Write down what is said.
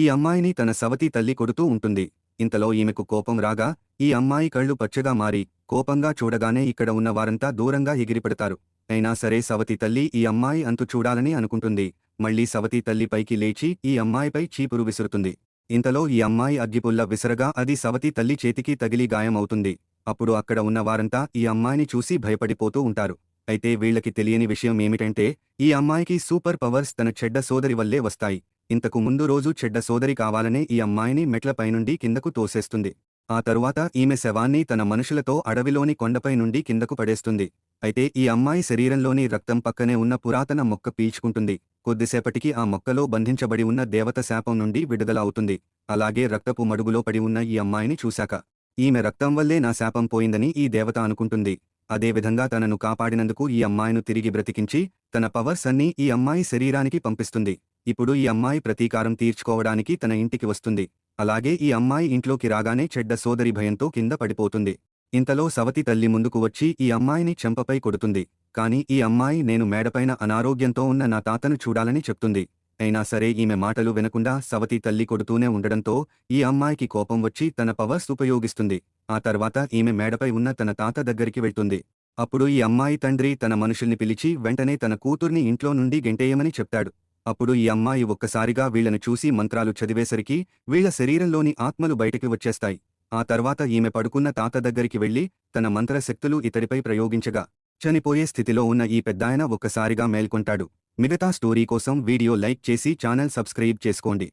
ఈ అమ్మాయిని తన సవతి తల్లి కొడుతూ ఉంటుంది. ఇంతలో ఈమెకు కోపం రాగా ఈ అమ్మాయి కళ్ళు పచ్చగా మారి కోపంగా చూడగానే ఇక్కడ ఉన్న వారంతా దూరంగా ఎగిరిపడతారు. అయినా సరే సవతి తల్లి ఈ అమ్మాయి అంతు చూడాలని అనుకుంటుంది. మళ్ళీ సవతి తల్లి పైకి లేచి ఈ అమ్మాయిపై చీపురు విసురుతుంది. ఇంతలో ఈ అమ్మాయి అగ్గిపుల్ల విసరగా అది సవతి తల్లి చేతికి తగిలి గాయమవుతుంది. అప్పుడు అక్కడ ఉన్న వారంతా ఈ అమ్మాయిని చూసి భయపడిపోతూ ఉంటారు. అయితే వీళ్ళకి తెలియని విషయం ఏమిటంటే ఈ అమ్మాయికి సూపర్ పవర్స్ తన చెడ్డ సోదరి వల్లే వస్తాయి. ఇంతకు ముందు రోజు చెడ్డ సోదరి కావాలనే ఈ అమ్మాయిని మెట్లపై నుండి కిందకు తోసేస్తుంది. ఆ తరువాత ఈమె శవాన్ని తన మనుషులతో అడవిలోని కొండపై నుండి కిందకు పడేస్తుంది. అయితే ఈ అమ్మాయి శరీరంలోని రక్తం పక్కనే ఉన్న పురాతన మొక్క పీల్చుకుంటుంది. కొద్దిసేపటికి ఆ మొక్కలో బంధించబడి ఉన్న దేవత శాపం నుండి విడుదల అవుతుంది. అలాగే రక్తపు మడుగులో పడి ఉన్న ఈ అమ్మాయిని చూశాక ఈమె రక్తం వల్లే నా శాపం పోయిందని ఈ దేవత అనుకుంటుంది. అదేవిధంగా తనను కాపాడినందుకు ఈ అమ్మాయిను తిరిగి బ్రతికించి తన పవర్స్ అన్నీ ఈ అమ్మాయి శరీరానికి పంపిస్తుంది. ఇప్పుడు ఈ అమ్మాయి ప్రతీకారం తీర్చుకోవడానికి తన ఇంటికి వస్తుంది. అలాగే ఈ అమ్మాయి ఇంట్లోకి రాగానే చెడ్డ సోదరి భయంతో కింద పడిపోతుంది. ఇంతలో సవతి తల్లి ముందుకు వచ్చి ఈ అమ్మాయిని చెంపపై కొడుతుంది. కాని ఈ అమ్మాయి నేను మేడపైన అనారోగ్యంతో ఉన్న నా తాతను చూడాలని చెప్తుంది. అయినా సరే ఈమె మాటలు వినకుండా సవతి తల్లి కొడుతూనే ఉండడంతో ఈ అమ్మాయికి కోపం వచ్చి తన పవర్స్ ఉపయోగిస్తుంది. ఆ తర్వాత ఈమె మేడపై ఉన్న తన తాత దగ్గరికి వెళ్తుంది. అప్పుడు ఈ అమ్మాయి తండ్రి తన మనుషుల్ని పిలిచి వెంటనే తన కూతుర్ని ఇంట్లో నుండి గెంటేయమని చెప్తాడు. అప్పుడు ఈ అమ్మాయి ఒక్కసారిగా వీళ్ళను చూసి మంత్రాలు చదివేసరికి వీళ్ళ శరీరంలోని ఆత్మలు బయటికి వచ్చేస్తాయి. ఆ తర్వాత ఈమె పడుకున్న తాత దగ్గరికి వెళ్ళి తన మంత్రశక్తులు ఇతడిపై ప్రయోగించగా చనిపోయే స్థితిలో ఉన్న ఈ పెద్దాయన ఒక్కసారిగా మేల్కొంటాడు. మిగతా స్టోరీ కోసం వీడియో లైక్ చేసి ఛానల్ సబ్స్క్రైబ్ చేసుకోండి.